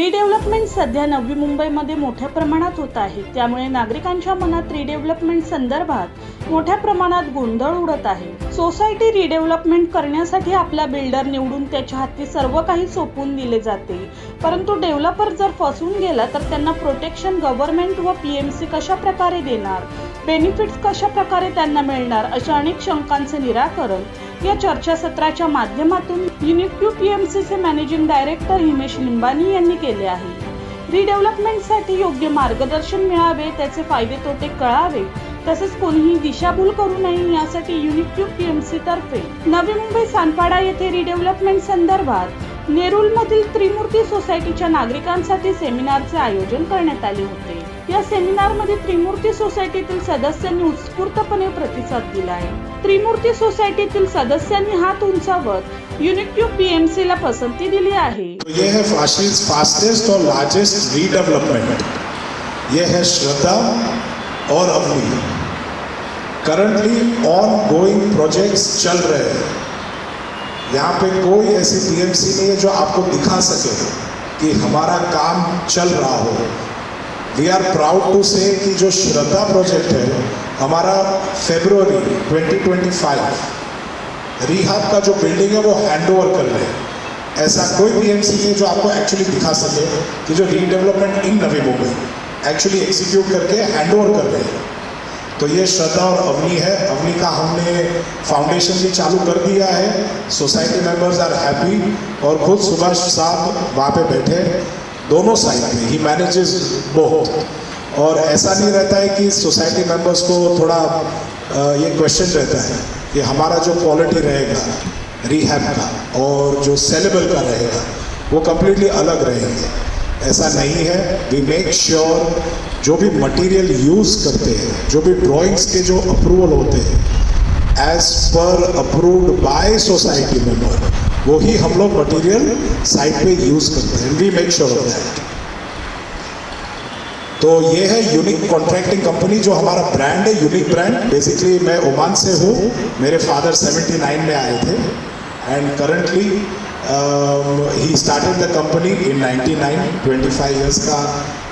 Redevelopment सध्या नवी मुंबईमध्ये मोठ्या प्रमाणात होत आहे. त्यामुळे नागरिकांच्या मनात रिडेव्हलपमेंट संदर्भात मोठ्या प्रमाणात गोंधळ उडत आहे. सोसायटी रिडेव्हलपमेंट करण्यासाठी आपला बिल्डर निवडून त्याच्या हाती सर्व काही सोपवून दिले जाते. परंतु डेव्हलपर जर फसून गेला तर त्यांना प्रोटेक्शन गव्हर्नमेंट व पी एम सी कशा प्रकारे देणार? बेनिफिट्स कशा प्रकारे त्यांना मिळणार? अशा अनेक शंकांचे निराकरण या चर्चासत्राच्या माध्यमातून युनिक्यू पीएमसीचे मॅनेजिंग डायरेक्टर हिमेश लिंबानी यांनी केले आहे. रिडेव्हलपमेंटसाठी योग्य मार्गदर्शन मिळावे त्याचे फायदे तोटे कळावे तसेच कोणीही दिशाभूल करू नये यासाठी युनिक्यू पीएमसी तर्फे नवी मुंबई सानपाडा येथे रिडेव्हलपमेंट संदर्भात नेरुलमधील त्रिमूर्ती सोसायटीच्या नागरिकांसाठी सेमिनारचे आयोजन करण्यात आले होते. या सेमिनारमध्ये त्रिमूर्ती सोसायटीतील सदस्यांनी उत्स्फूर्तपणे प्रतिसाद दिला आहे त्रिमूर्ती सोसायटीतील सदस्यांनी हात उंचावत युनिक्यू पीएमसी ला पसंती दिली आहे. तो ये है फाशीज फास्टेस्ट और लार्जेस्ट रीडेवलपमेंट ये है श्रद्धा और Avani currently ongoing projects चल रहे हैं. यहाँ पे कोई ऐसी पीएमसी नहीं है जो आपको दिखा सके कि हमारा काम चल रहा हो. We are proud to say कि जो श्रद्धा प्रोजेक्ट है हमारा फेब्रुवरी 2025 रिहाब का जो बिल्डिंग है वो हैंड ओवर कर रहे हैं। ऐसा कोई पीएमसी नहीं है जो आपको एक्चुअली दिखा सके कि जो redevelopment in Navi Mumbai actually execute करके हैंड ओवर कर रहे हैं। तो ये श्रद्धा और अवनी है। अवनी का हमने फाउंडेशन भी चालू कर दिया है। सोसाइटी मेंबर्स आर हैप्पी और खुद सुभाष साहब वहाँ पे बैठे दोनों साइड में ही मैनेजेस बहुत। और ऐसा नहीं रहता है कि सोसाइटी मेंबर्स को थोड़ा ये क्वेश्चन रहता है कि हमारा जो क्वालिटी रहेगा रिहैब का और जो सेलेबल का रहेगा, वो कम्प्लीटली अलग रहेंगे। ऐसा नहीं है। वी मेक श्योर जो भी मटेरियल यूज़ करते हैं, जो भी ड्राइंग्स के जो अप्रूवल होते हैं as per approved by society member वो ही हम लोग मटेरियल साइट पे यूज़ करते हैं। We make sure of that तो ये है यूनिक कॉन्ट्रैक्टिंग कंपनी जो हमारा ब्रांड है यूनिक ब्रांड बेसिकली मैं ओमान से हूँ। मेरे फादर 79 में आए थे। And currently he started the company in 99 25 years का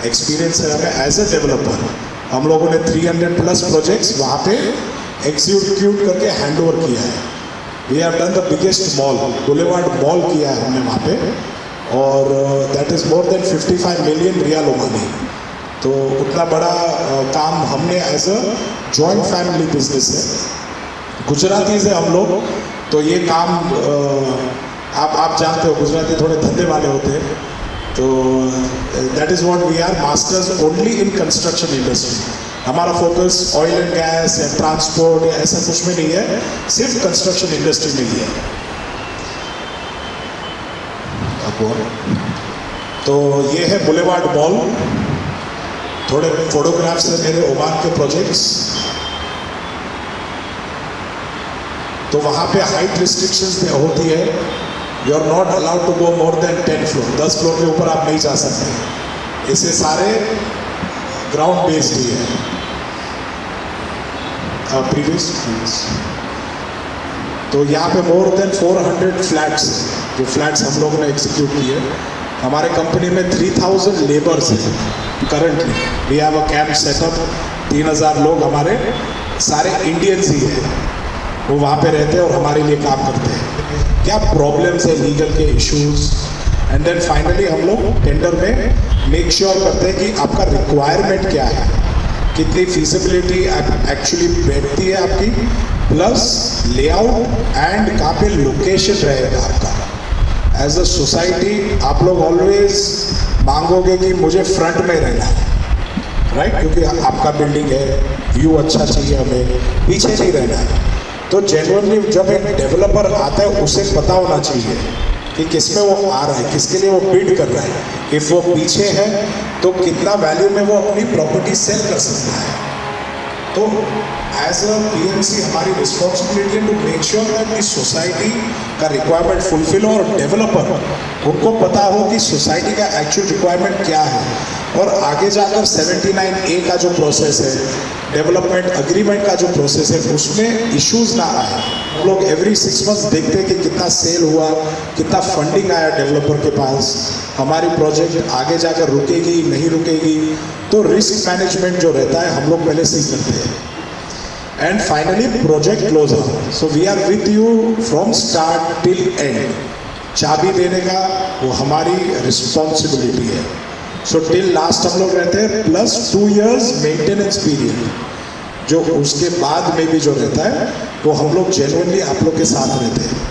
एक्सपीरियंस है हमें एज ए डेवलपर हम लोगों ने 300 प्लस प्रोजेक्ट्स वहाँ पे एग्जीक्यूट करके हैंड ओवर किया है। We have done the biggest mall boulevard mall किया है हमने वहाँ पे। और that is more than 55 million real money तो उतना बड़ा काम हमने as a joint family business है। गुजराती से हम लोग तो ये काम आप आप जानते हो, गुजराती थोड़े धंधे वाले होते हैं। तो that is what we are masters only in construction industry हमारा फोकस ऑयल एंड गैस या ट्रांसपोर्ट या ऐसा कुछ में नहीं है, सिर्फ़ कंस्ट्रक्शन इंडस्ट्री में ही है। तो ये है बुलेवार्ड मॉल थोड़े फोटोग्राफ्स हैं मेरे ओमान के प्रोजेक्ट्स तो वहाँ पे हाइट रिस्ट्रिक्शंस होती है। You are not allowed to go more than ten floor दस फ्लोर के ऊपर आप नहीं जा सकते। इसे सारे ग्राउंड बेस्ड ही है। प्रीवियस तो यहाँ पे मोर देन 400 फ्लैट्स जो फ्लैट्स हम लोगों ने एग्जीक्यूट किए। हमारे कंपनी में 3000 लेबर्स हैं currently we have a camp setup 3000 लोग हमारे, सारे इंडियंस ही हैं। वो वहाँ पे रहते हैं और हमारे लिए काम करते हैं। क्या प्रॉब्लम्स है लीगल के इश्यूज़ एंड देन फाइनली हम लोग टेंडर में मेक श्योर sure करते हैं कि आपका रिक्वायरमेंट क्या है? कितनी फिजिबिलिटी एक्चुअली बैठती है आपकी? प्लस लेआउट एंड कहाँ पे लोकेशन रहेगा आपका? एज अ सोसाइटी आप लोग ऑलवेज मांगोगे कि मुझे फ्रंट में रहना है राइट right? क्योंकि आपका बिल्डिंग है व्यू अच्छा चाहिए हमें, पीछे नहीं रहना है। तो जेनुअनली जब एक डेवलपर आता है, उसे पता होना चाहिए कि किसमें वो आ रहा है, किसके लिए वो बिल्ड कर रहा है। इफ़ वो पीछे है तो कितना वैल्यू में वो अपनी प्रॉपर्टी सेल कर सकता है। तो एज अ पीएमसी हमारी responsibility to make sure that the society का रिक्वायरमेंट फुलफिल हो और डेवलपर उनको पता हो कि सोसाइटी का एक्चुअल रिक्वायरमेंट क्या है। और आगे जाकर 79 ए का जो प्रोसेस है डेवलपमेंट अग्रीमेंट का जो प्रोसेस है, उसमें इश्यूज़ ना आए। हम लोग एवरी सिक्स मंथ्स देखते हैं कि कितना सेल हुआ, कितना फंडिंग आया डेवलपर के पास। हमारी प्रोजेक्ट आगे जाकर रुकेगी, नहीं रुकेगी तो रिस्क मैनेजमेंट जो रहता है, हम लोग पहले से ही करते हैं। And finally project close so we are with you from start till end चाबी देने का वो हमारी रिस्पॉन्सिबिलिटी है। सो टिल लास्ट हम लोग रहते हैं plus two years maintenance period जो उसके बाद में भी जो रहता है, वो हम लोग जेनुअनली आप लोग के साथ रहते हैं।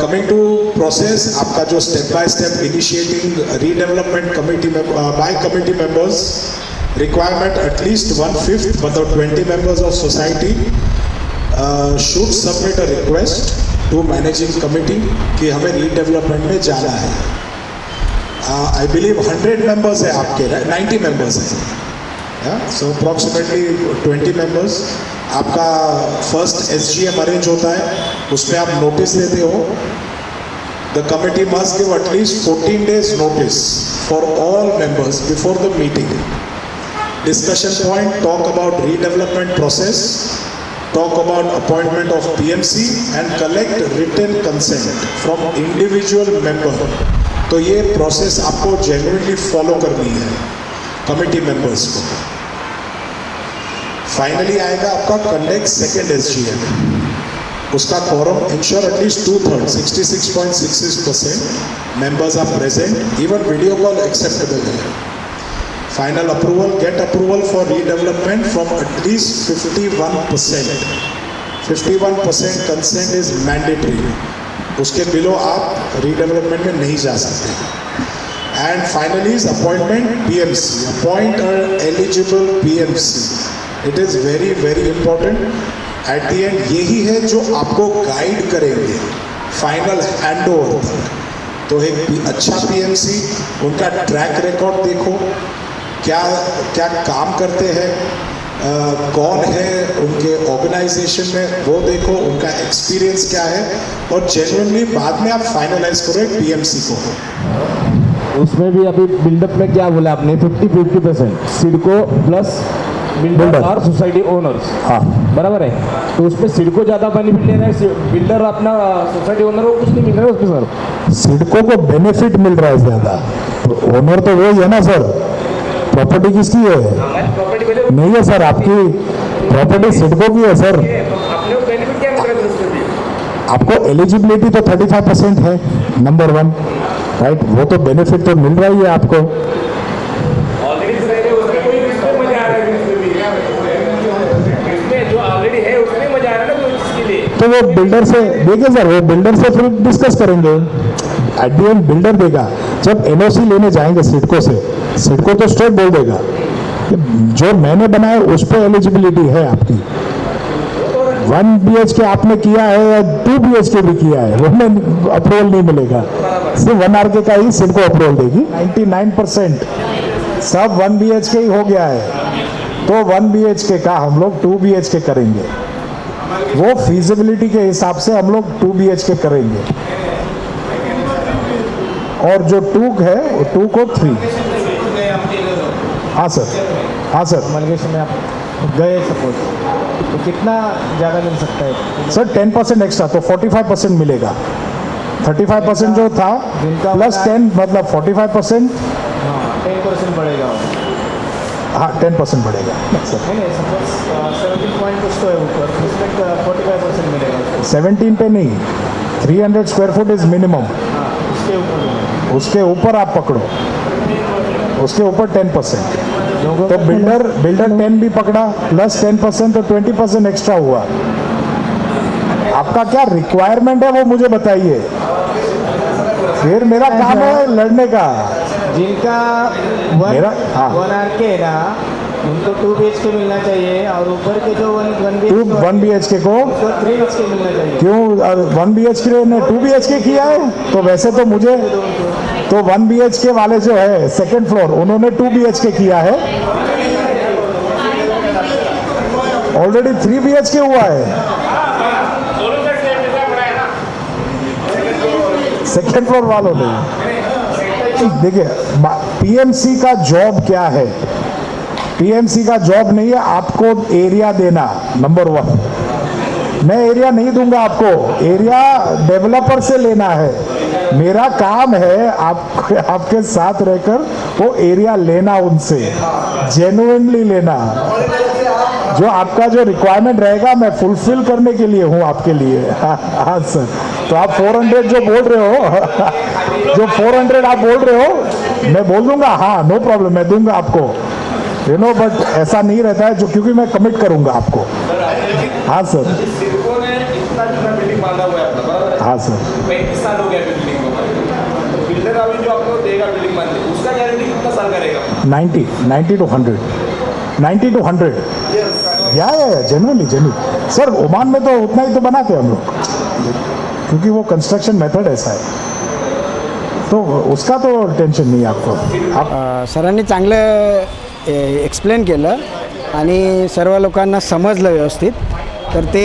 कमिंग टू प्रोसेस आपका जो step by step initiating redevelopment committee by committee members requirement at least one fifth मतलब twenty members of society should submit a request to managing committee कि हमें रीडेवलपमेंट में जाना है। आई बिलीव हंड्रेड मेंबर्स है आपके नाइन्टी मेंबर्स है। So approximately twenty members आपका first S G M arrange होता है, उसमें आप नोटिस देते हो। The committee must give at least fourteen days notice for all members before the meeting discussion point talk about redevelopment process talk about appointment of P M C and collect return consent from individual member तो ये process आपको genuinely follow करनी है committee members को। Finally आएगा आपका conduct second S उसका quorum ensure at least two third sixty percent members are present even video call acceptable है। Approval, get approval for redevelopment from at least 51 percent 51 percent consent is mandatory उसके below आप redevelopment में नहीं जा सकते। And finally is appointment PMC appoint eligible PMC it is very very important at the end यही है जो आपको गाइड करेंगे फाइनल हैंड ओवर तक। तो एक अच्छा पीएमसी उनका ट्रैक रिकॉर्ड देखो। क्या क्या काम करते हैं कौन है उनके ऑर्गेनाइजेशन में वो देखो उनका एक्सपीरियंस क्या है। और जेन्युइनली बाद में आप फाइनलाइज करो एक पीएमसी को। उसमें भी अभी बिल्डअप में क्या बोला आपने? Fifty fifty percent CIDCO plus builder और सोसाइटी ओनर्स हाँ। बराबर है। तो उसमें सिडको ज़्यादा बेनिफिट ले रहा है। बिल्डर अपना सोसाइटी ओनर को कुछ नहीं मिल रहा है उसमें सर सिडको को बेनिफिट मिल रहा है ज़्यादा। तो ओनर तो वही है ना सर प्रॉपर्टी किसकी है? नहीं है, सर, आपकी प्रॉपर्टी सिडको की है, सर। आपको एलिजिबिलिटी तो 35 परसेंट है नंबर वन राइट वो तो बेनिफिट तो मिल रहा ही है आपको। तो वो बिल्डर से, देखिए सर, वो बिल्डर से फिर डिस्कस करेंगे। एट बिल्डर देगा। जब एनओसी लेने जाएँगे सिडको से सिडको तो स्ट्रेट बोल देगा। कि जो मैंने बनाया, उस पर एलिजिबिलिटी है आपकी। वन बी एच के आपने किया है या टू बी एच के भी किया है, वो में अप्रूवल नहीं मिलेगा। सिर्फ़ वन आर के का ही सिडको अप्रूवल देगी। 99 परसेंट सब वन बी एच के ही हो गया है। तो वन बी एच के का हम लोग टू बी एच के करेंगे। वो फिजिबिलिटी के हिसाब से हम लोग टू बी के करेंगे। और जो टू है टू को थ्री हाँ सर। हाँ सर। मलगेश में आप गए सपोज़ तो कितना ज़्यादा मिल सकता है? सर टेन परसेंट एक्स्ट्रा तो फोर्टी फाइव परसेंट मिलेगा। थर्टी फाइव परसेंट जो था प्लस टेन मतलब फोर्टी फाइव परसेंट। हाँ टेन परसेंट बढ़ेगा। हाँ टेन परसेंट बढ़ेगा। सर। सेवेंटीन कुछ तो है उसको। सेवनटीन पे नहीं three hundred square foot is minimum हाँ। उसके ऊपर आप पकड़ो। उसके ऊपर टेन परसेंट तो बिल्डर बिल्डर टेन भी पकड़ा प्लस टेन परसेंट तो ट्वेंटी परसेंट एक्स्ट्रा हुआ। आपका क्या रिक्वायरमेंट है वो मुझे बताइए। फिर मेरा काम है। लड़ने का। जिनका वन मेरा- हाँ। वन आर के ना उनको टू बी के मिलना चाहिए और ऊपर के जो one B to one B H K को? उनको थ्री एच के मिलना चाहिए। क्यों? वन बी एच के ने टू बी एच के किया है? तो वैसे तो मुझे तो वन बी एच के वाले जो है सेकंड फ्लोर उन्होंने टू बी एच के किया है। Already three B H K हुआ है। सेकेंड फ्लोर वालों ने। देखिए पीएमसी का जॉब क्या है? पीएमसी का जॉब नहीं है आपको एरिया देना नंबर वन मैं एरिया नहीं दूँगा आपको एरिया डेवलपर से लेना है। मेरा काम है आप आपके साथ रहकर वो एरिया लेना उनसे जेन्युइनली लेना। जो आपका जो रिक्वायरमेंट रहेगा मैं फुलफिल करने के लिए हूँ आपके लिए। हाँ, सर तो आप 400 जो बोल रहे हो जो 400 आप बोल रहे हो मैं बोल दूँगा? हाँ नो प्रॉब्लम मैं दूँगा आपको। यू नो बट ऐसा नहीं रहता है जो, क्योंकि मैं कमिट करूँगा आपको। हाँ सर है सर 90 90 टू 100 90 टू 100 या जेनुअनली जेनुअन सर ओमान में तो उतना ही तो बनाते हम लोग। क्योंकि वो कंस्ट्रक्शन मेथड ऐसा है। तो उसका तो टेंशन नहीं आपको। आप सरांनी चांगलं एक्सप्लेन केलं आणि सर्व लोकांना समजलं व्यवस्थित. तर ते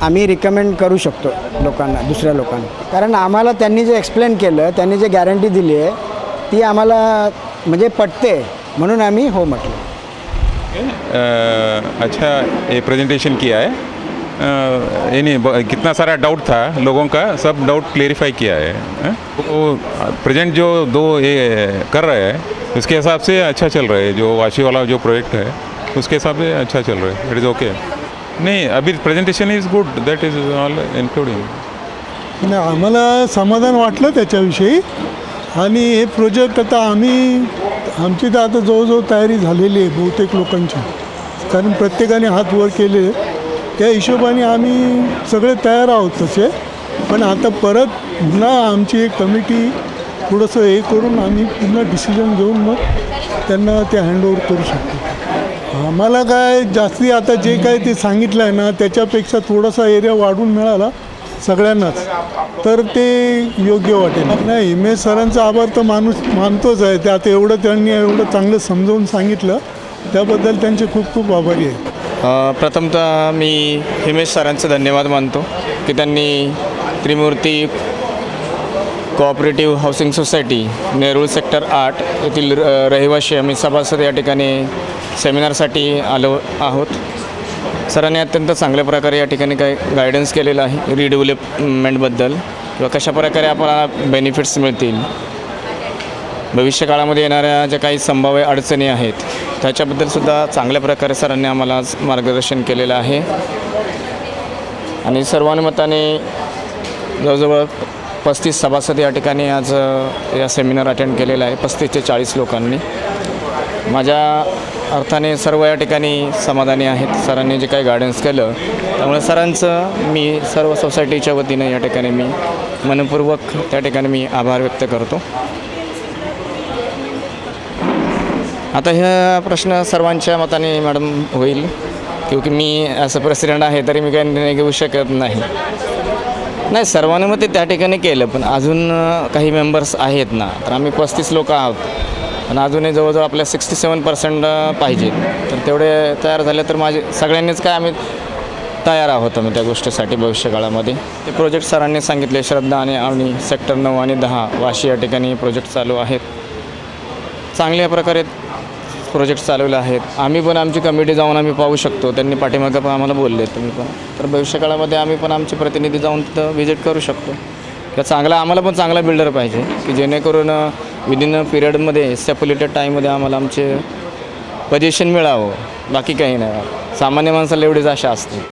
आम्ही रिकमेंड करू शकतो लोकांना दुसऱ्या लोकांना. कारण आम्हाला त्यांनी जे एक्सप्लेन केलं त्यांनी जे गॅरंटी दिली आहे ती आम्हाला म्हणजे पटते. म्हणून आम्ही हो म्हटलं. अच्छा ये प्रेजेंटेशन किया है. यानी ब- कितना सारा डाउट था लोगों का सब डाउट क्लेरिफाई किया है वो प्रेजेंट जो दो ये कर रहे हैं उसके हिसाब से अच्छा चल रहा है जो वाशी वाला जो प्रोजेक्ट है उसके हिसाब से अच्छा चल रहा है इट इज़ ओके नहीं अभी presentation is good that is all including नाही आम्हाला समाधान वाटलं त्याच्याविषयी. आणि हे प्रोजेक्ट आता आम्ही आमची तर आता जवळजवळ तयारी झालेली आहे बहुतेक लोकांची. कारण प्रत्येकाने हात वर केले. त्या हिशोबाने आम्ही सगळे तयार आहोत तसे. पण आता परत पुन्हा आमची एक कमिटी थोडंसं हे करून आम्ही पुन्हा डिसिजन घेऊन मग त्यांना ते हँडओव्हर करू शकतो. आम्हाला काय जास्ती आता जे काय ते सांगितलं आहे ना त्याच्यापेक्षा थोडासा एरिया वाढून मिळाला सगळ्यांनाच. तर ते योग्य वाटेल. नाही हिमेश सरांचा आभार तर माणूस मानतोच आहे. ते आता एवढं त्यांनी एवढं चांगलं समजावून सांगितलं. त्याबद्दल त्यांचे खूप खूप आभारी आहे. प्रथमतः मी हिमेश सरांचं धन्यवाद मानतो की त्यांनी Trimurti cooperative housing society Nerul sector आठ येथील र रहिवाशी आम्ही सभासद या ठिकाणी सेमिनारसाठी आलो आहोत. सरांनी अत्यंत चांगल्या प्रकारे या ठिकाणी काय गायडन्स केलेलं आहे रिडेव्हलपमेंटबद्दल किंवा कशा प्रकारे आपल्याला बेनिफिट्स मिळतील. भविष्यकाळामध्ये येणाऱ्या ज्या काही संभाव्य अडचणी आहेत त्याच्याबद्दलसुद्धा चांगल्या प्रकारे सरांनी आम्हाला आज मार्गदर्शन केलेलं आहे. आणि सर्वानुमताने जवळजवळ पस्तीस सभासद या ठिकाणी आज या सेमिनार अटेंड केलेला आहे. पस्तीस ते चाळीस लोकांनी. माझ्या अर्थाने सर्व या ठिकाणी समाधानी आहेत. सरांनी जे काही गायडन्स केलं त्यामुळे सरांचं मी सर्व सोसायटीच्या वतीनं या ठिकाणी मी मनपूर्वक त्या ठिकाणी मी आभार व्यक्त करतो. आता ह्या प्रश्न सर्वांच्या मताने मॅडम होईल. क्योंकि मी ॲज अ प्रेसिडेंट आहे तरी मी काही निर्णय घेऊ शकत नाही. नाही सर्वानुमते त्या ठिकाणी केलं पण अजून काही मेंबर्स आहेत ना तर आम्ही पस्तीस लोक आहोत. पण अजूनही जवळजवळ आपल्या सिक्स्टी सेवन पर्सेंट पाहिजेत. तर तेवढे तयार झाले तर माझे सगळ्यांनीच काय आम्ही तयार आहोत आम्ही त्या गोष्टीसाठी भविष्यकाळामध्ये. ते प्रोजेक्ट सरांनी सांगितले श्रद्धा आणि आणि सेक्टर नऊ आणि दहा वाशी या ठिकाणी प्रोजेक्ट चालू आहेत. चांगल्या प्रकारे प्रोजेक्ट चालवले आहेत. आम्ही पण आमची कमिटी जाऊन आम्ही पाहू शकतो. त्यांनी पाठीमागं पण आम्हाला बोलले तुम्ही पण. तर भविष्यकाळामध्ये आम्ही पण आमचे प्रतिनिधी जाऊन तिथं व्हिजिट करू शकतो. किंवा चांगला आम्हाला पण चांगला बिल्डर पाहिजे की जेणेकरून विदिन पिरियडमध्ये सेप्युलेटेड टाईममध्ये आम्हाला आमचे पजेशन मिळावं. बाकी काही नाही. सामान्य माणसाला एवढीच आशा असते.